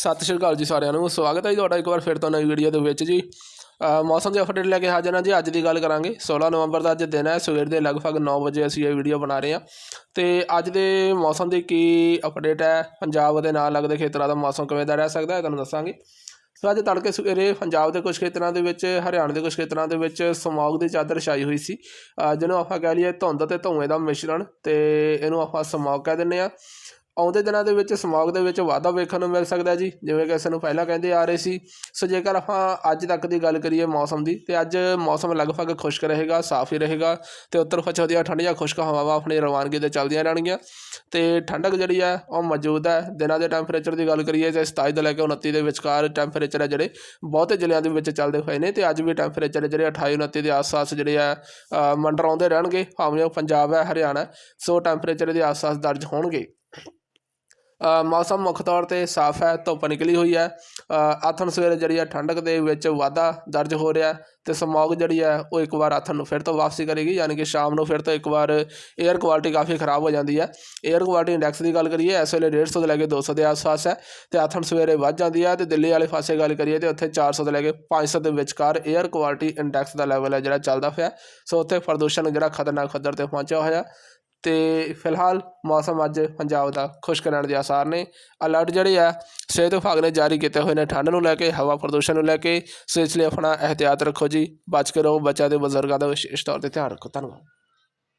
ਸਤਿ ਸ਼੍ਰੀ ਅਕਾਲ ਜੀ ਸਾਰਿਆਂ ਨੂੰ, ਸਵਾਗਤ ਹੈ ਜੀ ਤੁਹਾਡਾ ਇੱਕ ਵਾਰ ਫਿਰ ਤੋਂ ਨਵੀਂ ਵੀਡੀਓ ਦੇ ਵਿੱਚ ਜੀ। ਮੌਸਮ ਦੇ ਅਪਡੇਟ ਲੈ ਕੇ ਹਾਜ਼ਰ ਹਾਂ ਜੀ, ਅੱਜ ਦੀ ਗੱਲ ਕਰਾਂਗੇ। 16 ਨਵੰਬਰ ਦਾ ਅੱਜ ਦਿਨ ਹੈ, ਸਵੇਰ ਦੇ ਲਗਭਗ 9 ਵਜੇ ਅਸੀਂ ਇਹ ਵੀਡੀਓ ਬਣਾ ਰਹੇ ਹਾਂ। ਤੇ ਅੱਜ ਦੇ ਮੌਸਮ ਦੀ ਕੀ ਅਪਡੇਟ ਹੈ? ਪੰਜਾਬ ਦੇ ਨਾਲ ਲੱਗਦੇ ਖੇਤਰਾਂ ਦਾ ਮੌਸਮ ਕਿਵੇਂ ਦਾ ਰਹਿ ਸਕਦਾ ਹੈ ਤੁਹਾਨੂੰ ਦੱਸਾਂਗੇ। ਸੋ ਅੱਜ ਤੜਕੇ ਸਵੇਰੇ ਪੰਜਾਬ ਦੇ ਕੁਝ ਖੇਤਰਾਂ ਦੇ ਵਿੱਚ, ਹਰਿਆਣਾ ਦੇ ਕੁਝ ਖੇਤਰਾਂ ਦੇ ਵਿੱਚ ਸਮੌਗ ਦੀ ਚਾਦਰ ਛਾਈ ਹੋਈ ਸੀ। ਜਿਹਨੂੰ ਆਪਾਂ ਕਹਿ ਲਈਏ ਧੁੰਦ ਤੇ ਧੂਏ ਦਾ ਮਿਸ਼ਰਣ, ਤੇ ਇਹਨੂੰ ਆਪਾਂ ਸਮੌਗ ਕਹਿ ਦਿੰਦੇ ਆ ਆਉਂਦੇ ਦਿਨਾਂ ਦੇ ਵਿੱਚ ਸਮੌਗ ਦੇ ਵਿੱਚ ਵਾਧਾ ਵੇਖਣ ਨੂੰ ਮਿਲ ਸਕਦਾ ਜੀ। ਜਿਵੇਂ ਕਿ ਸਾਨੂੰ ਪਹਿਲਾਂ ਕਹਿੰਦੇ ਆ ਰਹੇ ਸੀ। ਸੋ ਜੇਕਰ ਆਪਾਂ ਅੱਜ ਤੱਕ ਦੀ ਗੱਲ ਕਰੀਏ ਮੌਸਮ ਦੀ ਤੇ ਅੱਜ ਮੌਸਮ ਲਗਭਗ ਖੁਸ਼ਕ ਰਹੇਗਾ ਸਾਫ਼ ਹੀ ਰਹੇਗਾ ਤੇ ਉੱਤਰ ਪੱਛਮ ਦੀਆਂ ਠੰਡੀਆਂ ਖੁਸ਼ਕ ਹਵਾਵਾਂ ਆਪਣੀ ਰਵਾਨਗੀ ਤੇ ਚੱਲਦੀਆਂ ਰਹਿਣਗੀਆਂ। ਤੇ ਠੰਡਕ ਜਿਹੜੀ ਹੈ ਉਹ ਮੌਜੂਦ ਹੈ ਦਿਨਾਂ ਦੇ ਟੈਂਪਰੇਚਰ ਦੀ ਗੱਲ ਕਰੀਏ ਤੇ 27 ਤੋਂ ਲੈ ਕੇ 29 ਦੇ ਵਿਚਕਾਰ ਟੈਂਪਰੇਚਰ ਹੈ ਜਿਹੜੇ ਬਹੁਤੇ ਜ਼ਿਲ੍ਹਿਆਂ ਦੇ ਵਿੱਚ ਚੱਲਦੇ ਹੋਏ ਨੇ ਤੇ ਅੱਜ ਵੀ ਟੈਂਪਰੇਚਰ ਜਿਹੜੇ 28 29 ਦੇ ਆਸ-ਪਾਸ ਜਿਹੜੇ ਆ ਅ, ਮੰਡਰਾਉਂਦੇ ਰਹਿਣਗੇ। ਭਾਵੇਂ ਉਹ ਪੰਜਾਬ ਹੈ ਹਰਿਆਣਾ ਸੋ ਟੈਂਪਰੇਚਰ ਦੇ ਆਸ-ਪਾਸ ਦਰਜ ਹੋਣਗੇ। ਮੌਸਮ ਮੁੱਖ ਤੌਰ ਤੇ ਸਾਫ਼ ਹੈ, ਧੁੱਪ ਨਿਕਲੀ ਹੋਈ ਹੈ। ਆਥਣ ਸਵੇਰੇ ਜਿਹੜੀ ਹੈ ਠੰਡਕ ਦੇ ਵਿੱਚ ਵਾਧਾ ਦਰਜ ਹੋ ਰਿਹਾ ਤੇ ਸਮੌਗ ਜਿਹੜੀ ਹੈ ਉਹ ਇੱਕ ਵਾਰ ਆਥਣ ਨੂੰ ਫਿਰ ਤੋਂ ਵਾਪਸੀ ਕਰੇਗੀ, ਯਾਨੀ ਕਿ ਸ਼ਾਮ ਨੂੰ ਫਿਰ ਤੋਂ ਇੱਕ ਵਾਰ 에ਅਰ ਕੁਆਲਿਟੀ ਕਾਫੀ ਖਰਾਬ ਹੋ ਜਾਂਦੀ ਹੈ। 에ਅਰ ਕੁਆਲਿਟੀ ਇੰਡੈਕਸ ਦੀ ਗੱਲ ਕਰੀਏ, ਇਸ ਵੇਲੇ 150 ਤੋਂ ਲੈ ਕੇ 200 ਦੇ ਆਸ-ਪਾਸ ਹੈ ਤੇ ਆਥਣ ਸਵੇਰੇ ਵੱਧ ਜਾਂਦੀ ਹੈ ਤੇ ਦਿੱਲੀ ਵਾਲੇ ਪਾਸੇ ਗੱਲ ਕਰੀਏ ਤੇ ਉੱਥੇ 400 ਤੋਂ ਲੈ ਕੇ 500 ਦੇ ਵਿਚਕਾਰ 에ਅਰ ਕੁਆਲਿਟੀ ਇੰਡੈਕਸ ਦਾ ਲੈਵਲ ਹੈ ਜਿਹੜਾ ਚੱਲਦਾ ਹੋਇਆ ਸੋ ਉੱਥੇ ਪ੍ਰਦੂਸ਼ਣ ਜਿਹੜਾ ਖਤਰਨਾਕ ਖੱਦਰ ਤੇ ਪਹੁੰਚਿਆ ਹੋਇਆ ਤੇ ਫਿਲਹਾਲ ਮੌਸਮ ਅੱਜ ਪੰਜਾਬ ਦਾ ਖੁਸ਼ਕ ਰਹਿਣ ਦੇ ਆਸਾਰ ਨੇ। ਅਲਰਟ ਜਿਹੜੇ ਆ, ਸਿਹਤ ਵਿਭਾਗ ਨੇ ਜਾਰੀ ਕੀਤੇ ਹੋਏ ਨੇ ਠੰਡ ਨੂੰ ਲੈ ਕੇ, ਹਵਾ ਪ੍ਰਦੂਸ਼ਣ ਨੂੰ ਲੈ ਕੇ। ਸੋ ਇਸ ਲਈ ਆਪਣਾ ਇਹਤਿਆਤ ਰੱਖੋ ਜੀ। ਬਚ ਕੇ ਰਹੋ, ਬੱਚਿਆਂ ਦੇ ਬਜ਼ੁਰਗਾਂ ਦਾ ਵਿਸ਼ੇਸ਼ ਤੌਰ ਤੇ ਧਿਆਨ ਰੱਖੋ। ਧੰਨਵਾਦ।